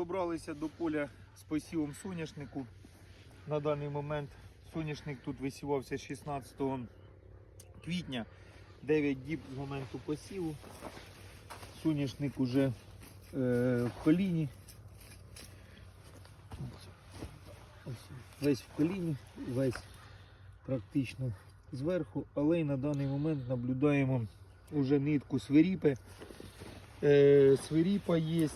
Добралися до поля з посівом соняшнику. На даний момент соняшник тут висівався 16 квітня, 9 діб з моменту посіву. Соняшник уже е, в коліні. Весь в коліні, весь практично зверху, але й на даний момент наблюдаємо уже нитку свиріпи. Е, свиріпа є,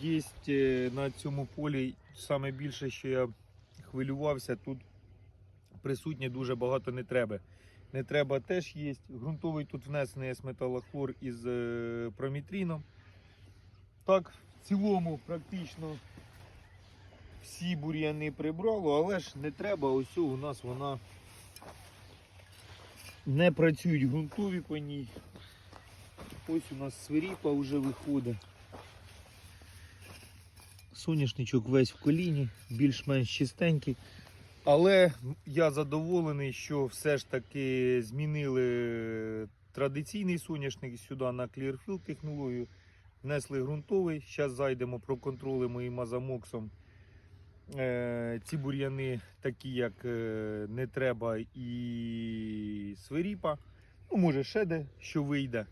є е, на цьому полі саме більше, що я хвилювався, тут присутнє дуже багато не треба. Не треба теж є. Ґрунтовий тут внесений металохлор із е, промітріном. Так, в цілому практично всі бур'яни прибрало, але ж не треба. Ось у нас вона не працюють ґрунтові по ній. Ось у нас свиріпа вже виходить. Соняшничок весь в коліні, більш-менш чистенький. Але я задоволений, що все ж таки змінили традиційний соняшник сюди на Clearfield технологію. Внесли ґрунтовий. Зараз зайдемо, проконтролимо і мазамоксом. Е, ці бур'яни, такі як е, не треба і свиріпа. Ну, може, ще де що вийде.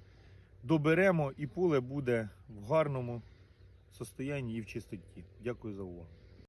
Доберемо і поле буде в гарному состоянні і в чистоті. Дякую за увагу.